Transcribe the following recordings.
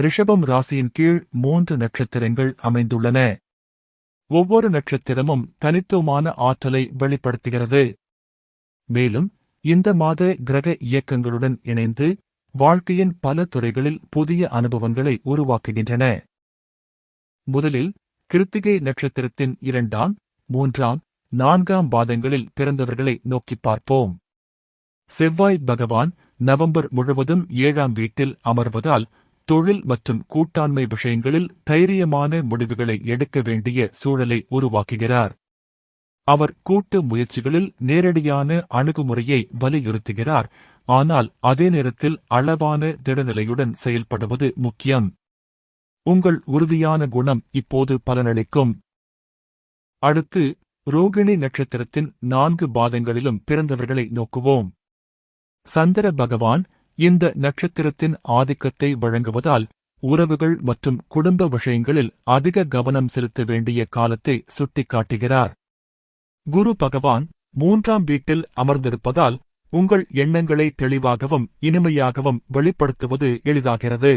ரிஷபம் ராசியின் கீழ் மூன்று நட்சத்திரங்கள் அமைந்துள்ளன. ஒவ்வொரு நட்சத்திரமும் தனித்துவமான ஆற்றலை வெளிப்படுத்துகிறது. மேலும் இந்த மாத கிரக இயக்கங்களுடன் இணைந்து வாழ்க்கையின் பல துறைகளில் புதிய அனுபவங்களை உருவாக்குகின்றன. முதலில் கிருத்திகை நட்சத்திரத்தின் இரண்டாம் மூன்றாம் நான்காம் பாதங்களில் பிறந்தவர்களை நோக்கிப் பார்ப்போம். செவ்வாய் பகவான் நவம்பர் முழுவதும் ஏழாம் வீட்டில் அமர்வதால் தொழில் மற்றும் கூட்டாண்மை விஷயங்களில் தைரியமான முடிவுகளை எடுக்க வேண்டிய சூழலை உருவாக்குகிறார். அவர் கூட்டு முயற்சிகளில் நேரடியான அணுகுமுறையை வலியுறுத்துகிறார் ஆனால் அதே நேரத்தில் அளவான திடநிலையுடன் செயல்படுவது முக்கியம். உங்கள் உறுதியான குணம் இப்போது பலனளிக்கும். அடுத்து ரோகிணி நட்சத்திரத்தின் நான்கு பாதங்களிலும் பிறந்தவர்களை நோக்குவோம். சந்திர பகவான் இந்த நட்சத்திரத்தின் ஆதிக்கத்தை வழங்குவதால் உறவுகள் மற்றும் குடும்ப விஷயங்களில் அதிக கவனம் செலுத்த வேண்டிய காலத்தை சுட்டிக்காட்டுகிறார். குரு பகவான் மூன்றாம் வீட்டில் அமர்ந்திருப்பதால் உங்கள் எண்ணங்களை தெளிவாகவும் இனிமையாகவும் வெளிப்படுத்துவது எளிதாகிறது.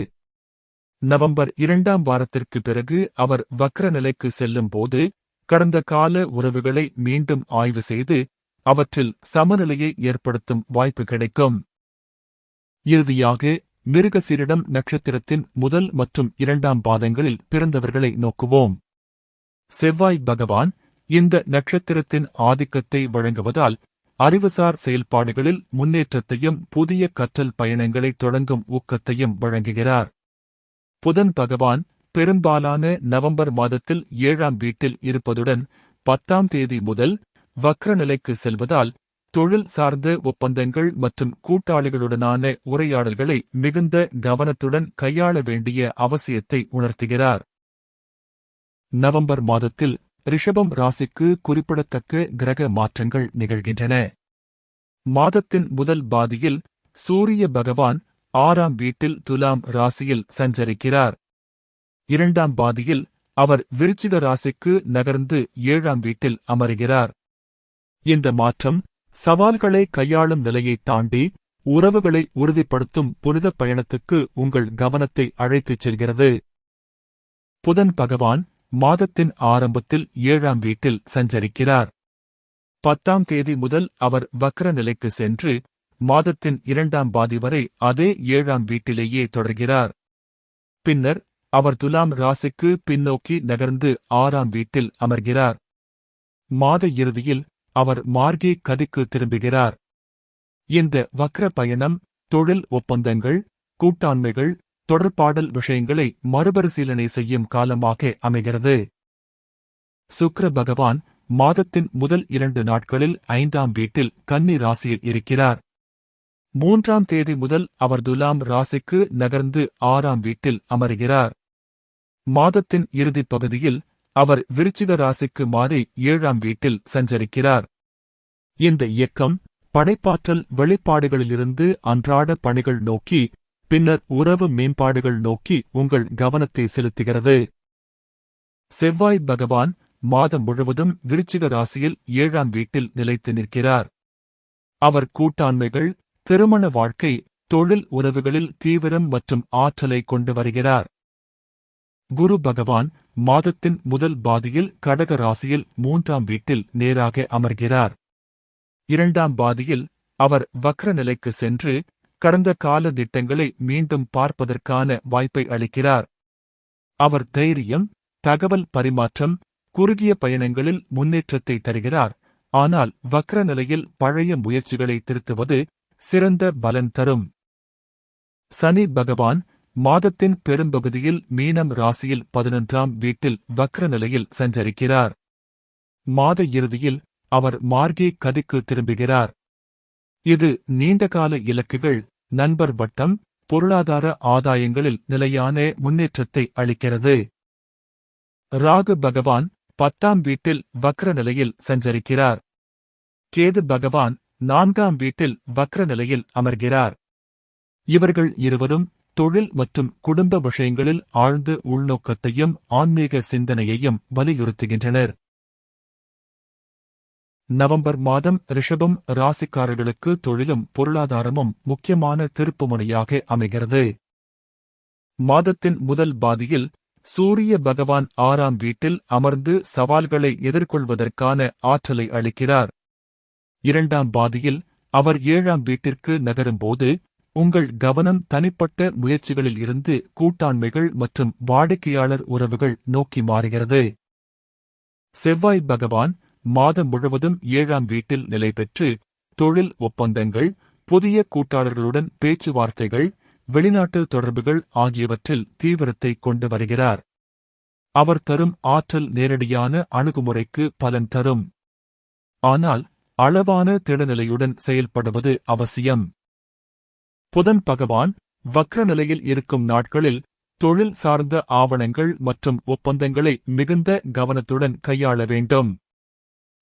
நவம்பர் இரண்டாம் வாரத்திற்கு பிறகு அவர் வக்ர நிலைக்கு செல்லும் போது கடந்த கால உறவுகளை மீண்டும் ஆய்வு செய்து அவற்றில் சமநிலையை ஏற்படுத்தும் வாய்ப்பு கிடைக்கும். இறுதியாக மிருகசீரிடம் நட்சத்திரத்தின் முதல் மற்றும் இரண்டாம் பாதங்களில் பிறந்தவர்களை நோக்குவோம். செவ்வாய் பகவான் இந்த நட்சத்திரத்தின் ஆதிக்கத்தை வழங்குவதால் அறிவுசார் செயல்பாடுகளில் முன்னேற்றத்தையும் புதிய கற்றல் பயணங்களை தொடங்கும் ஊக்கத்தையும் வழங்குகிறார். புதன் பகவான் பெரும்பாலான நவம்பர் மாதத்தில் ஏழாம் வீட்டில் இருப்பதுடன் பத்தாம் தேதி முதல் வக்ரநிலைக்கு செல்வதால் தொழில் சார்ந்த ஒப்பந்தங்கள் மற்றும் கூட்டாளிகளுடனான உரையாடல்களை மிகுந்த கவனத்துடன் கையாள வேண்டிய அவசியத்தை உணர்த்துகிறார். நவம்பர் மாதத்தில் ரிஷபம் ராசிக்கு குறிப்பிடத்தக்க கிரக மாற்றங்கள் நிகழ்கின்றன. மாதத்தின் முதல் பாதியில் சூரிய பகவான் ஆறாம் வீட்டில் துலாம் ராசியில் சஞ்சரிக்கிறார். இரண்டாம் பாதியில் அவர் விருச்சிக ராசிக்கு நகர்ந்து ஏழாம் வீட்டில் அமருகிறார். இந்த மாற்றம் சவால்களை கையாளும் நிலையை தாண்டி உறவுகளை உறுதிப்படுத்தும் புனித பயணத்துக்கு உங்கள் கவனத்தை அழைத்துச் செல்கிறது. புதன் பகவான் மாதத்தின் ஆரம்பத்தில் ஏழாம் வீட்டில் சஞ்சரிக்கிறார். பத்தாம் தேதி முதல் அவர் வக்ர நிலைக்கு சென்று மாதத்தின் இரண்டாம் பாதி வரை அதே ஏழாம் வீட்டிலேயே தொடர்கிறார். பின்னர் அவர் துலாம் ராசிக்கு பின்னோக்கி நகர்ந்து ஆறாம் வீட்டில் அமர்கிறார். மாத இறுதியில் அவர் மார்கி கதிக்கு திரும்புகிறார். இந்த வக்ர பயணம் தொழில் ஒப்பந்தங்கள் கூட்டாண்மைகள் தொடர்பாடல் விஷயங்களை மறுபரிசீலனை செய்யும் காலமாக அமைகிறது. சுக்ர பகவான் மாதத்தின் முதல் இரண்டு நாட்களில் ஐந்தாம் வீட்டில் கன்னி ராசியில் இருக்கிறார். மூன்றாம் தேதி முதல் அவர் துலாம் ராசிக்கு நகர்ந்து ஆறாம் வீட்டில் அமருகிறார். மாதத்தின் இறுதிப் பகுதியில் அவர் விருச்சிக ராசிக்கு மாறி ஏழாம் வீட்டில் சஞ்சரிக்கிறார். இந்த இயக்கம் படைப்பாற்றல் வெளிப்பாடுகளிலிருந்து அன்றாட பணிகள் நோக்கி பின்னர் உறவு மேம்பாடுகள் நோக்கி உங்கள் கவனத்தை செலுத்துகிறது. செவ்வாய் பகவான் மாதம் முழுவதும் விருச்சிக ராசியில் ஏழாம் வீட்டில் நிலைத்து நிற்கிறார். அவர் கூட்டாண்மைகள் திருமண வாழ்க்கை தொழில் உறவுகளில் தீவிரம் மற்றும் ஆற்றலை கொண்டு வருகிறார். குரு பகவான் மாதத்தின் முதல் பாதியில் கடக ராசியில் மூன்றாம் வீட்டில் நேராக அமர்கிறார். இரண்டாம் பாதியில் அவர் வக்ர நிலைக்கு சென்று கடந்த கால திட்டங்களை மீண்டும் பார்ப்பதற்கான வாய்ப்பை அளிக்கிறார். அவர் தைரியம் தகவல் பரிமாற்றம் குறுகிய பயணங்களில் முன்னேற்றத்தை தருகிறார். ஆனால் வக்ர நிலையில் பழைய முயற்சிகளை திருத்துவது சிறந்த பலன் தரும். சனி பகவான் மாதத்தின் பெரும்பகுதியில் மீனம் ராசியில் பதினொன்றாம் வீட்டில் வக்ர நிலையில் சஞ்சரிக்கிறார். மாத இறுதியில் அவர் மார்கே கதிக்கு திரும்புகிறார். இது நீண்டகால இலக்குகள் நண்பர் வட்டம் பொருளாதார ஆதாயங்களில் நிலையான முன்னேற்றத்தை அளிக்கிறது. ராகு பகவான் பத்தாம் வீட்டில் வக்ர நிலையில் சஞ்சரிக்கிறார். கேது பகவான் நான்காம் வீட்டில் வக்ர நிலையில் அமர்கிறார். இவர்கள் இருவரும் தொழில் மற்றும் குடும்ப விஷயங்களில் ஆழ்ந்த உள்நோக்கத்தையும் ஆன்மீக சிந்தனையையும் வலியுறுத்துகின்றனர். நவம்பர் மாதம் ரிஷபம் ராசிக்காரர்களுக்கு தொழிலும் பொருளாதாரமும் முக்கியமான திருப்புமுனையாக அமைகிறது. மாதத்தின் முதல் பாதியில் சூரிய பகவான் ஆறாம் வீட்டில் அமர்ந்து சவால்களை எதிர்கொள்வதற்கான ஆற்றலை அளிக்கிறார். இரண்டாம் பாதியில் அவர் ஏழாம் வீட்டிற்கு நகரும்போது உங்கள் கவனம் தனிப்பட்ட முயற்சிகளில் இருந்து கூட்டாண்மைகள் மற்றும் வாடிக்கையாளர் உறவுகள் நோக்கி மாறுகிறது. செவ்வாய் பகவான் மாதம் முழுவதும் ஏழாம் வீட்டில் நிலை பெற்று தொழில் ஒப்பந்தங்கள் புதிய கூட்டாளர்களுடன் பேச்சுவார்த்தைகள் வெளிநாட்டு தொடர்புகள் ஆகியவற்றில் தீவிரத்தை கொண்டு வருகிறார். அவர் தரும் ஆற்றல் நேரடியான அணுகுமுறைக்கு பலன் தரும். ஆனால் அளவான திடநிலையுடன் செயல்படுவது அவசியம். புதன் பகவான் வக்ர நிலையில் இருக்கும் நாட்களில் தொழில் சார்ந்த ஆவணங்கள் மற்றும் ஒப்பந்தங்களை மிகுந்த கவனத்துடன் கையாள வேண்டும்.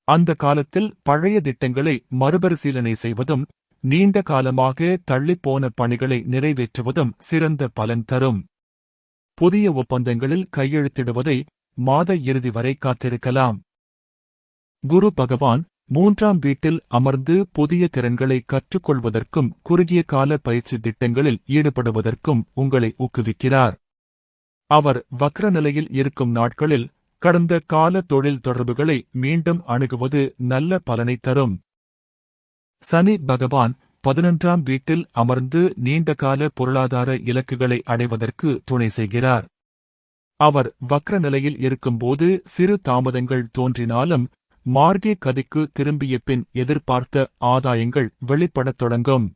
அந்த காலத்தில் பழைய திட்டங்களை மறுபரிசீலனை செய்வதும் நீண்ட காலமாக தள்ளிப்போன பணிகளை நிறைவேற்றுவதும் சிறந்த பலன் தரும். புதிய ஒப்பந்தங்களில் கையெழுத்திடுவதை மாத இறுதி வரை காத்திருக்கலாம். குரு பகவான் மூன்றாம் வீட்டில் அமர்ந்து புதிய திறன்களை கற்றுக்கொள்வதற்கும் குறுகிய கால பயிற்சி திட்டங்களில் ஈடுபடுவதற்கும் உங்களை ஊக்குவிக்கிறார். அவர் வக்ர நிலையில் இருக்கும் நாட்களில் கடந்த கால தொழில் தொடர்புகளை மீண்டும் அணுகுவது நல்ல பலனை தரும். சனி பகவான் பதினொன்றாம் வீட்டில் அமர்ந்து நீண்டகால பொருளாதார இலக்குகளை அடைவதற்கு துணை செய்கிறார். அவர் வக்ர நிலையில் இருக்கும்போது சிறு தாமதங்கள் தோன்றினாலும் மார்கே கதைக்கு திரும்பிய பின் எதிர்பார்த்த ஆதாயங்கள் வெளிப்படத் தொடங்கும்.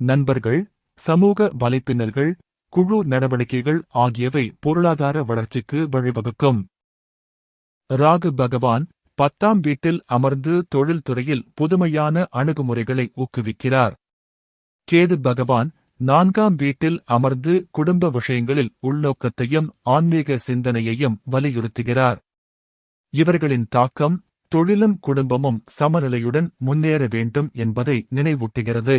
நண்பர்கள் சமூக வலைப்பின்னல்கள் குழு நடவடிக்கைகள் ஆகியவை பொருளாதார வளர்ச்சிக்கு வழிவகுக்கும். ராகு பகவான் பத்தாம் வீட்டில் அமர்ந்து தொழில்துறையில் புதுமையான அணுகுமுறைகளை ஊக்குவிக்கிறார். கேது பகவான் நான்காம் வீட்டில் அமர்ந்து குடும்ப விஷயங்களில் உள்நோக்கத்தையும் ஆன்மீக சிந்தனையையும் வலியுறுத்துகிறார். இவர்களின் தாக்கம் தொழிலும் குடும்பமும் சமநிலையுடன் முன்னேற வேண்டும் என்பதை நினைவூட்டுகிறது.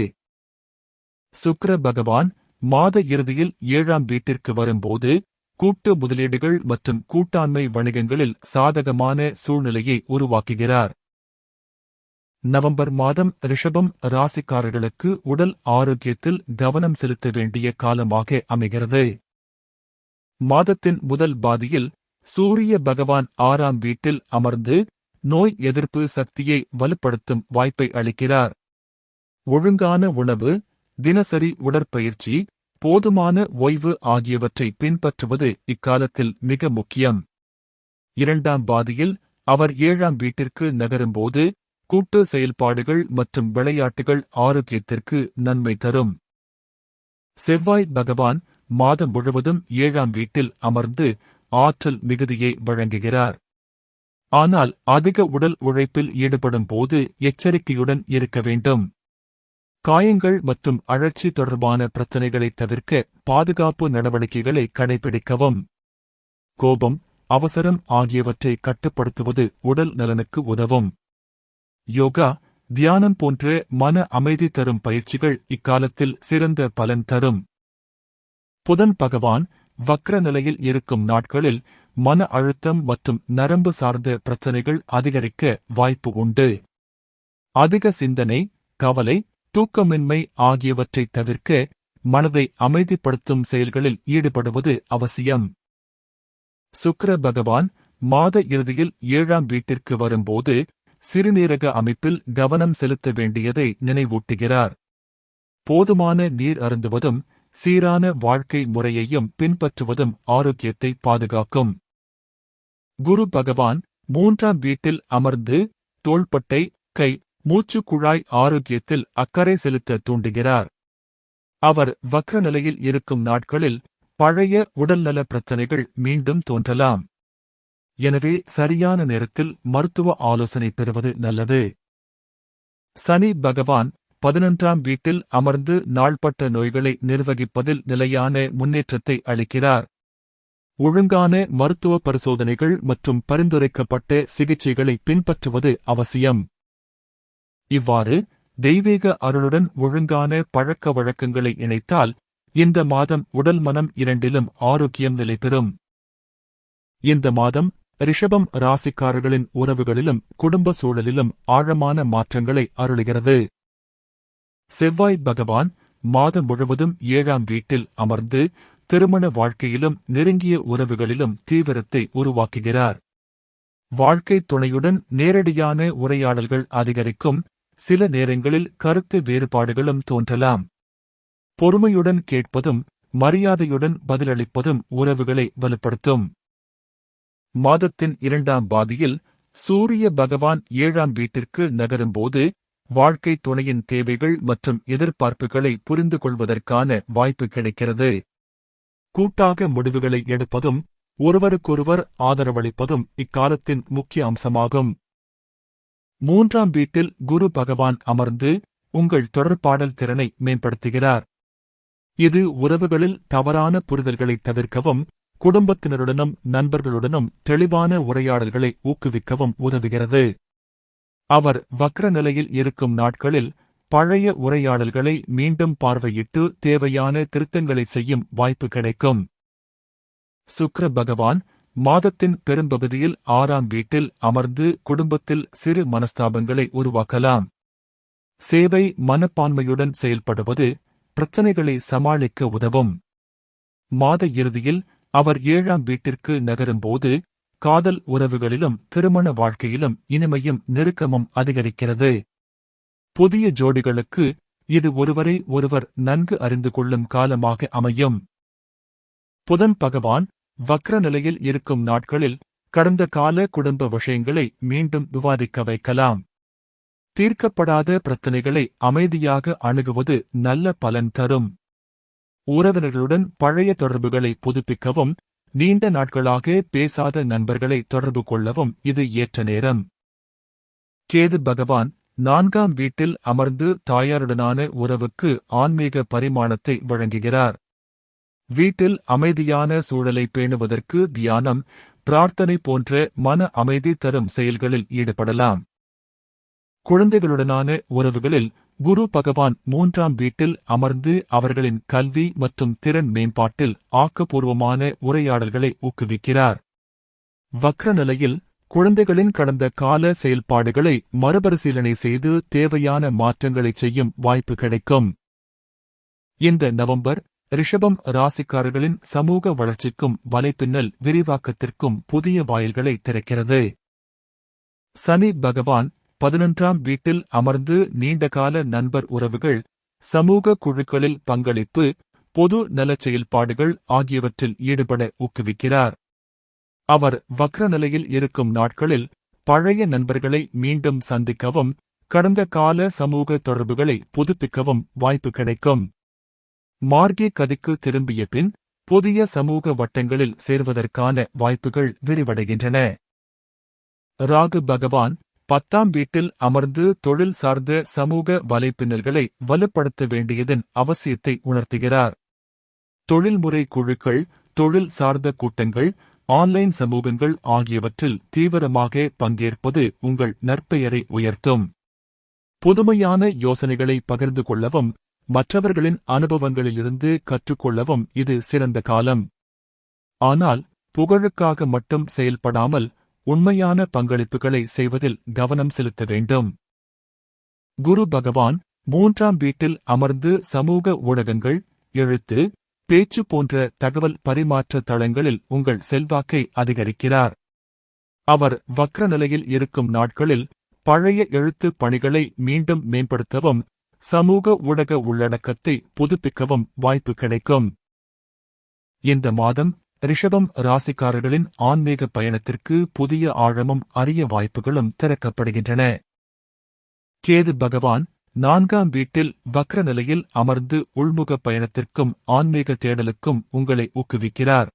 சுக்ர பகவான் மாத இறுதியில் ஏழாம் வீட்டிற்கு வரும்போது கூட்டு முதலீடுகள் மற்றும் கூட்டாண்மை வணிகங்களில் சாதகமான சூழ்நிலையை உருவாக்குகிறார். நவம்பர் மாதம் ரிஷபம் ராசிக்காரர்களுக்கு உடல் ஆரோக்கியத்தில் கவனம் செலுத்த வேண்டிய காலமாக அமைகிறது. மாதத்தின் முதல் பாதியில் சூரிய பகவான் ஆறாம் வீட்டில் அமர்ந்து நோய் எதிர்ப்பு சக்தியை வலுப்படுத்தும் வாய்ப்பை அளிக்கிறார். ஒழுங்கான உணவு தினசரி உடற்பயிற்சி போதுமான ஓய்வு ஆகியவற்றை பின்பற்றுவது இக்காலத்தில் மிக முக்கியம். இரண்டாம் பாதியில் அவர் ஏழாம் வீட்டிற்கு நகரும்போது கூட்டு செயல்பாடுகள் மற்றும் விளையாட்டுகள் ஆரோக்கியத்திற்கு நன்மை தரும். செவ்வாய் பகவான் மாதம் முழுவதும் ஏழாம் வீட்டில் அமர்ந்து ஆற்றல் மிகுதியை வழங்குகிறார். ஆனால் அதிக உடல் உழைப்பில் ஈடுபடும் போது எச்சரிக்கையுடன் இருக்க வேண்டும். காயங்கள் மற்றும் அழற்சி தொடர்பான பிரச்சினைகளை தவிர்க்க பாதுகாப்பு நடவடிக்கைகளை கடைபிடிக்கவும். கோபம் அவசரம் ஆகியவற்றை கட்டுப்படுத்துவது உடல் நலனுக்கு உதவும். யோகா தியானம் போன்ற மன அமைதி தரும் பயிற்சிகள் இக்காலத்தில் சிறந்த பலன் தரும். புதன் பகவான் வக்ர நிலையில் இருக்கும் நாட்களில் மன அழுத்தம் மற்றும் நரம்பு சார்ந்த பிரச்சனைகள் அதிகரிக்க வாய்ப்பு உண்டு. அதிக சிந்தனை கவலை தூக்கமின்மை ஆகியவற்றை தவிர்க்க மனதை அமைதிப்படுத்தும் செயல்களில் ஈடுபடுவது அவசியம். சுக்கர பகவான் மாத இறுதியில் ஏழாம் வீட்டிற்கு வரும்போது சிறுநீரக அமைப்பில் கவனம் செலுத்த வேண்டியதை நினைவூட்டுகிறார். போதுமான நீர் அருந்துவதும் சீரான வாழ்க்கை முறையையும் பின்பற்றுவதும் ஆரோக்கியத்தை பாதுகாக்கும். குரு பகவான் மூன்றாம் வீட்டில் அமர்ந்து தோள்பட்டை கை மூச்சுக்குழாய் ஆரோக்கியத்தில் அக்கறை செலுத்த தூண்டுகிறார். அவர் வக்ர நிலையில் இருக்கும் நாட்களில் பழைய உடல்நல பிரச்சனைகள் மீண்டும் தோன்றலாம். எனவே சரியான நேரத்தில் மருத்துவ ஆலோசனை பெறுவது நல்லது. சனி பகவான் பதினொன்றாம் வீட்டில் அமர்ந்து நாள்பட்ட நோய்களை நிர்வகிப்பதில் நிலையான முன்னேற்றத்தை அளிக்கிறார். ஒழுங்கான மருத்துவ பரிசோதனைகள் மற்றும் பரிந்துரைக்கப்பட்ட சிகிச்சைகளை பின்பற்றுவது அவசியம். இவ்வாறு தெய்வீக அருளுடன் ஒழுங்கான பழக்க வழக்கங்களை இணைத்தால் இந்த மாதம் உடல் மனம் இரண்டிலும் ஆரோக்கியம் நிலைபெறும் இந்த மாதம் ரிஷபம் ராசிக்காரர்களின் உறவுகளிலும் குடும்ப சூழலிலும் ஆழமான மாற்றங்களை அருளுகிறது. செவ்வாய் பகவான் மாதம் முழுவதும் ஏழாம் வீட்டில் அமர்ந்து திருமண வாழ்க்கையிலும் நெருங்கிய உறவுகளிலும் தீவிரத்தை உருவாக்குகிறார். வாழ்க்கை துணையுடன் நேரடியான உரையாடல்கள் அதிகரிக்கும். சில நேரங்களில் கருத்து வேறுபாடுகளும் தோன்றலாம். பொறுமையுடன் கேட்பதும் மரியாதையுடன் பதிலளிப்பதும் உறவுகளை வலுப்படுத்தும். மாதத்தின் இரண்டாம் பாதியில் சூரிய பகவான் ஏழாம் வீட்டிற்கு நகரும்போது வாழ்க்கை துணையின் தேவைகள் மற்றும் எதிர்பார்ப்புகளை புரிந்து கொள்வதற்கான வாய்ப்பு கிடைக்கிறது. கூட்டாக முடிவுகளை எடுப்பதும் ஒருவருக்கொருவர் ஆதரவளிப்பதும் இக்காலத்தின் முக்கிய அம்சமாகும். மூன்றாம் வீட்டில் குரு பகவான் அமர்ந்து உங்கள் தொடர்பாடல் திறனை மேம்படுத்துகிறார். இது உறவுகளில் தவறான புரிதல்களை தவிர்க்கவும் குடும்பத்தினருடனும் நண்பர்களுடனும் தெளிவான உரையாடல்களை ஊக்குவிக்கவும் உதவுகிறது. அவர் வக்ர நிலையில் இருக்கும் நாட்களில் பழைய உரையாடல்களை மீண்டும் பார்வையிட்டு தேவையான திருத்தங்களை செய்யும் வாய்ப்பு கிடைக்கும். சுக்ர பகவான் மாதத்தின் பெரும்பகுதியில் ஆறாம் வீட்டில் அமர்ந்து குடும்பத்தில் சிறு மனஸ்தாபங்களை உருவாக்கலாம். சேவை மனப்பான்மையுடன் செயல்படுவது பிரச்சனைகளை சமாளிக்க உதவும். மாத இறுதியில் அவர் ஏழாம் வீட்டிற்கு நகரும்போது காதல் உறவுகளிலும் திருமண வாழ்க்கையிலும் இனிமையும் நெருக்கமும் அதிகரிக்கிறது. புதிய ஜோடிகளுக்கு இது ஒருவரை ஒருவர் நன்கு அறிந்து கொள்ளும் காலமாக அமையும். புதன் பகவான் வக்ர நிலையில் இருக்கும் நாட்களில் கடந்த கால குடும்ப விஷயங்களை மீண்டும் விவாதிக்க வைக்கலாம். தீர்க்கப்படாத பிரச்சினைகளை அமைதியாக அணுகுவது நல்ல பலன் தரும். உறவினர்களுடன் பழைய தொடர்புகளை புதுப்பிக்கவும் நீண்ட நாட்களாக பேசாத நண்பர்களை தொடர்பு கொள்ளவும் இது ஏற்ற நேரம். கேது பகவான் நான்காம் வீட்டில் அமர்ந்து தாயாருடனான உறவுக்கு ஆன்மீக பரிமாணத்தை வழங்குகிறார். வீட்டில் அமைதியான சூழலை பேணுவதற்கு தியானம் பிரார்த்தனை போன்ற மன அமைதி தரும் செயல்களில் ஈடுபடலாம். குழந்தைகளுடனான உறவுகளில் குரு பகவான் மூன்றாம் வீட்டில் அமர்ந்து அவர்களின் கல்வி மற்றும் திறன் மேம்பாட்டில் ஆக்கப்பூர்வமான உரையாடல்களை ஊக்குவிக்கிறார். வக்ர நிலையில் குழந்தைகளின் கடந்த கால செயல்பாடுகளை மறுபரிசீலனை செய்து தேவையான மாற்றங்களை செய்யும் வாய்ப்பு கிடைக்கும். இந்த நவம்பர் ரிஷபம் ராசிக்காரர்களின் சமூக வளர்ச்சிக்கும் வலைப்பின்னல் விரிவாக்கத்திற்கும் புதிய வாயில்களை திறக்கிறது. சனி பகவான் பதினொன்றாம் வீட்டில் அமர்ந்து நீண்டகால நண்பர் உறவுகள் சமூக குழுக்களில் பங்களிப்பு பொது நலச் செயல்பாடுகள் ஆகியவற்றில் ஈடுபட ஊக்குவிக்கிறார். அவர் வக்ர நிலையில் இருக்கும் நாட்களில் பழைய நண்பர்களை மீண்டும் சந்திக்கவும் கடந்த கால சமூக தொடர்புகளை புதுப்பிக்கவும் வாய்ப்பு கிடைக்கும். மார்கி கதிக்கு திரும்பிய பின் புதிய சமூக வட்டங்களில் சேர்வதற்கான வாய்ப்புகள் விரிவடைகின்றன. ராகு பகவான் பத்தாம் வீட்டில் அமர்ந்து தொழில் சார்ந்த சமூக வலைப்பின்னல்களை வலுப்படுத்த வேண்டியதன் அவசியத்தை உணர்த்துகிறார். தொழில்முறை குழுக்கள் தொழில் சார்ந்த கூட்டங்கள் ஆன்லைன் சமூகங்கள் ஆகியவற்றில் தீவிரமாக பங்கேற்பது உங்கள் நற்பெயரை உயர்த்தும். புதுமையான யோசனைகளை பகிர்ந்து கொள்ளவும் மற்றவர்களின் அனுபவங்களிலிருந்து கற்றுக்கொள்ளவும் இது சிறந்த காலம். ஆனால் புகழுக்காக மட்டும் செயல்படாமல் உண்மையான பங்களிப்புகளை செய்வதில் கவனம் செலுத்த வேண்டும். குரு பகவான் மூன்றாம் வீட்டில் அமர்ந்து சமூக ஊடகங்கள் எழுத்து பேச்சு போன்ற தகவல் பரிமாற்ற தளங்களில் உங்கள் செல்வாக்கை அதிகரிக்கிறார். அவர் வக்ர நிலையில் இருக்கும் நாட்களில் பழைய எழுத்து பணிகளை மீண்டும் மேம்படுத்தவும் சமூக ஊடக உள்ளடக்கத்தை புதுப்பிக்கவும் வாய்ப்பு கிடைக்கும். இந்த மாதம் ரிஷபம் ராசிக்காரர்களின் ஆன்மீக பயணத்திற்கு புதிய ஆழமும் அரிய வாய்ப்புகளும் திறக்கப்படுகின்றன. கேது பகவான் நான்காம் வீட்டில் வக்ர நிலையில் அமர்ந்து உள்முக பயணத்திற்கும் ஆன்மீக தேடலுக்கும் உங்களை ஊக்குவிக்கிறார்.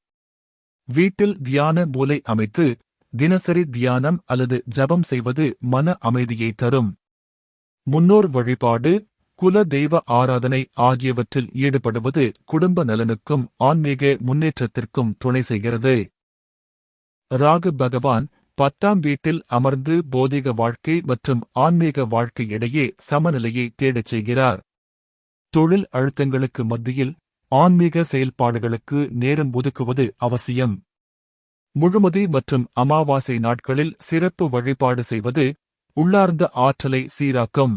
வீட்டில் தியான மூலை அமைத்து தினசரி தியானம் அல்லது ஜபம் செய்வது மன அமைதியை தரும். முன்னோர் வழிபாடு குல தெய்வ ஆராதனை ஆகியவற்றில் ஈடுபடுவது குடும்ப நலனுக்கும் ஆன்மீக முன்னேற்றத்திற்கும் துணை செய்கிறது. ராகு பகவான் பத்தாம் வீட்டில் அமர்ந்து போதிக வாழ்க்கை மற்றும் ஆன்மீக வாழ்க்கை இடையே சமநிலையை தேடச் செய்கிறார். தொழில் அழுத்தங்களுக்கு மத்தியில் ஆன்மீக செயல்பாடுகளுக்கு நேரம் ஒதுக்குவது அவசியம். முழுமதி மற்றும் அமாவாசை நாட்களில் சிறப்பு வழிபாடு செய்வது உள்ளார்ந்த ஆற்றலை சீராக்கும்.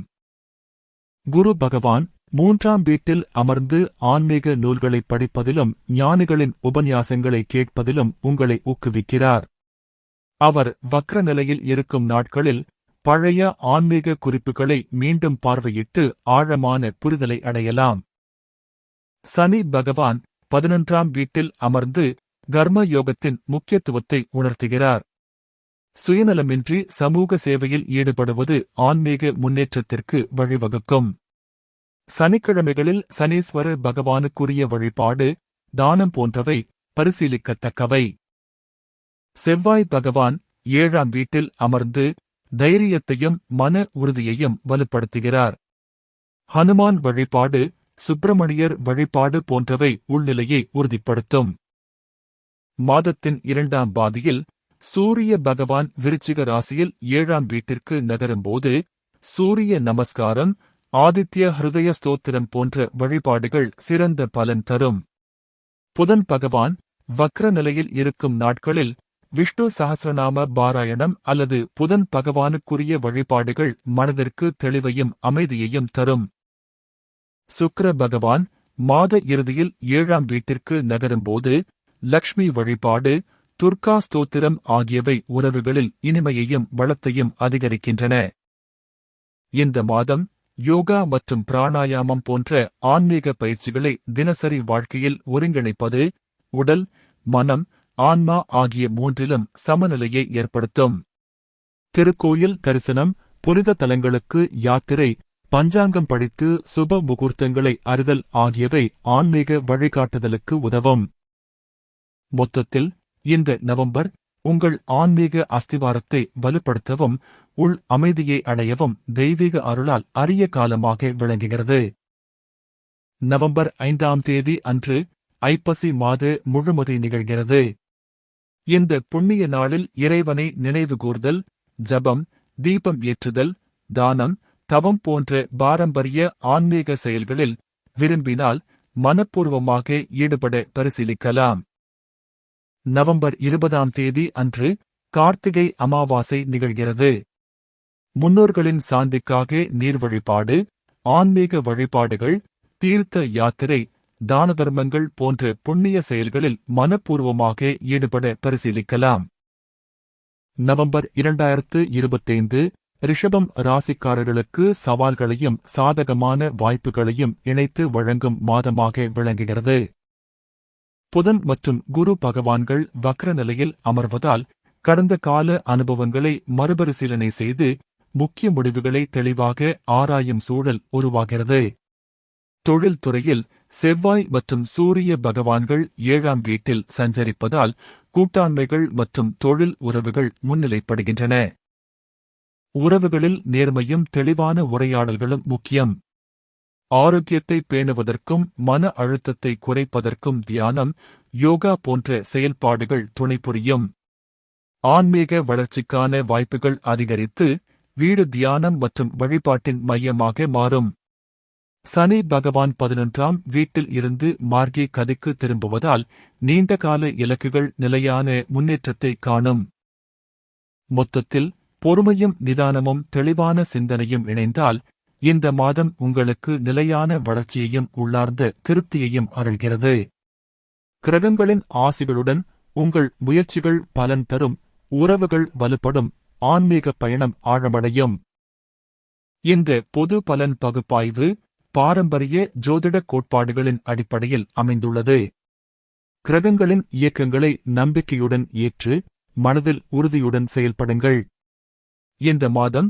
குரு பகவான் மூன்றாம் வீட்டில் அமர்ந்து ஆன்மீக நூல்களை படிப்பதிலும் ஞானிகளின் உபன்யாசங்களை கேட்பதிலும் உங்களை ஊக்குவிக்கிறார். அவர் வக்ர நிலையில் இருக்கும் நாட்களில் பழைய ஆன்மீக குறிப்புகளை மீண்டும் பார்வையிட்டு ஆழமான புரிதலை அடையலாம். சனி பகவான் பதினொன்றாம் வீட்டில் அமர்ந்து கர்ம யோகத்தின் முக்கியத்துவத்தை உணர்த்துகிறார். சுயநலமின்றி சமூக சேவையில் ஈடுபடுவது ஆன்மீக முன்னேற்றத்திற்கு வழிவகுக்கும். சனிக்கிழமைகளில் சனீஸ்வர பகவானுக்குரிய வழிபாடு தானம் போன்றவை பரிசீலிக்கத்தக்கவை. செவ்வாய் பகவான் ஏழாம் வீட்டில் அமர்ந்து தைரியத்தையும் மன உறுதியையும் வலுப்படுத்துகிறார். ஹனுமான் வழிபாடு சுப்பிரமணியர் வழிபாடு போன்றவை உள்நிலையை உறுதிப்படுத்தும். மாதத்தின் இரண்டாம் பாதியில் சூரிய பகவான் விருச்சிக ராசியில் ஏழாம் வீட்டிற்கு நகரும்போது சூரிய நமஸ்காரம் ஆதித்ய ஹிருதய ஸ்தோத்திரம் போன்ற வழிபாடுகள் சிறந்த பலன் தரும். புதன் பகவான் வக்ர நிலையில் இருக்கும் நாட்களில் விஷ்ணு சகசிரநாம பாராயணம் அல்லது புதன் பகவானுக்குரிய வழிபாடுகள் மனதிற்கு தெளிவையும் அமைதியையும் தரும். சுக்ர பகவான் மாத இறுதியில் ஏழாம் வீட்டிற்கு நகரும்போது லக்ஷ்மி வழிபாடு துர்கா ஸ்தோத்திரம் ஆகியவை உறவுகளில் இனிமையையும் வளத்தையும் அதிகரிக்கின்றன. இந்த மாதம் யோகா மற்றும் பிராணாயாமம் போன்ற ஆன்மீக பயிற்சிகளை தினசரி வாழ்க்கையில் ஒருங்கிணைப்பது உடல் மனம் ஆன்மா ஆகிய மூன்றிலும் சமநிலையை ஏற்படுத்தும். திருக்கோயில் தரிசனம் புனித தலங்களுக்கு யாத்திரை பஞ்சாங்கம் படித்து சுப முகூர்த்தங்களை அறிதல் ஆகியவை ஆன்மீக வழிகாட்டுதலுக்கு உதவும். மொத்தத்தில் இந்த நவம்பர் உங்கள் ஆன்மீக அஸ்திவாரத்தை வலுப்படுத்தவும் உள் அமைதியை அடையவும் தெய்வீக அருளால் அரிய காலமாக விளங்குகிறது. நவம்பர் ஐந்தாம் தேதி அன்று ஐப்பசி மாத முழுமதி நிகழ்கிறது. இந்த புண்ணிய நாளில் இறைவனை நினைவுகூர்தல் ஜபம் தீபம் ஏற்றுதல் தானம் தவம் போன்ற பாரம்பரிய ஆன்மீக செயல்களில் விரும்பினால் மனப்பூர்வமாக ஈடுபட பரிசீலிக்கலாம். நவம்பர் இருபதாம் தேதி அன்று கார்த்திகை அமாவாசை நிகழ்கிறது. முன்னோர்களின் சாந்திக்காக நீர் வழிபாடு ஆன்மீக வழிபாடுகள் தீர்த்த யாத்திரை தான தர்மங்கள் போன்ற புண்ணிய செயல்களில் மனப்பூர்வமாக ஈடுபட பரிசீலிக்கலாம். நவம்பர் இரண்டாயிரத்து இருபத்தைந்து ரிஷபம் ராசிக்காரர்களுக்கு சவால்களையும் சாதகமான வாய்ப்புகளையும் இணைத்து வழங்கும் மாதமாக விளங்குகிறது. புதன் மற்றும் குரு பகவான்கள் வக்ர நிலையில் அமர்வதால் கடந்த கால அனுபவங்களை மறுபரிசீலனை செய்து முக்கிய முடிவுகளை தெளிவாக ஆராயும் சூழல் உருவாகிறது. தொழில்துறையில் செவ்வாய் மற்றும் சூரிய பகவான்கள் ஏழாம் வீட்டில் சஞ்சரிப்பதால் கூட்டாண்மைகள் மற்றும் தொழில் உறவுகள் முன்னிலைப்படுகின்றன. உறவுகளில் நேர்மையும் தெளிவான உரையாடல்களும் முக்கியம். ஆரோக்கியத்தை பேணுவதற்கும் மன அழுத்தத்தை குறைப்பதற்கும் தியானம் யோகா போன்ற செயல்பாடுகள் துணைபுரியும். ஆன்மீக வளர்ச்சிக்கான வாய்ப்புகள் அதிகரித்து வீடு தியானம் மற்றும் வழிபாட்டின் மையமாக மாறும். சனி பகவான் பதினொன்றாம் வீட்டில் இருந்து மார்கி கதிக்கு திரும்புவதால் நீண்டகால இலக்குகள் நிலையான முன்னேற்றத்தை காணும். மொத்தத்தில் பொறுமையும் நிதானமும் தெளிவான சிந்தனையும் இணைந்தால் இந்த மாதம் உங்களுக்கு நிலையான வளர்ச்சியையும் உள்ளார்ந்த திருப்தியையும் அருள்கிறது. கிரகங்களின் ஆசிகளுடன் உங்கள் முயற்சிகள் பலன் தரும் உறவுகள் வலுப்படும் ஆன்மீக பயணம் ஆழமடையும். இந்த பொது பலன் பகுப்பாய்வு பாரம்பரிய ஜோதிட கோட்பாடுகளின் அடிப்படையில் அமைந்துள்ளது. கிரகங்களின் இயக்கங்களை நம்பிக்கையுடன் ஏற்று மனதில் உறுதியுடன் செயல்படுங்கள். இந்த மாதம்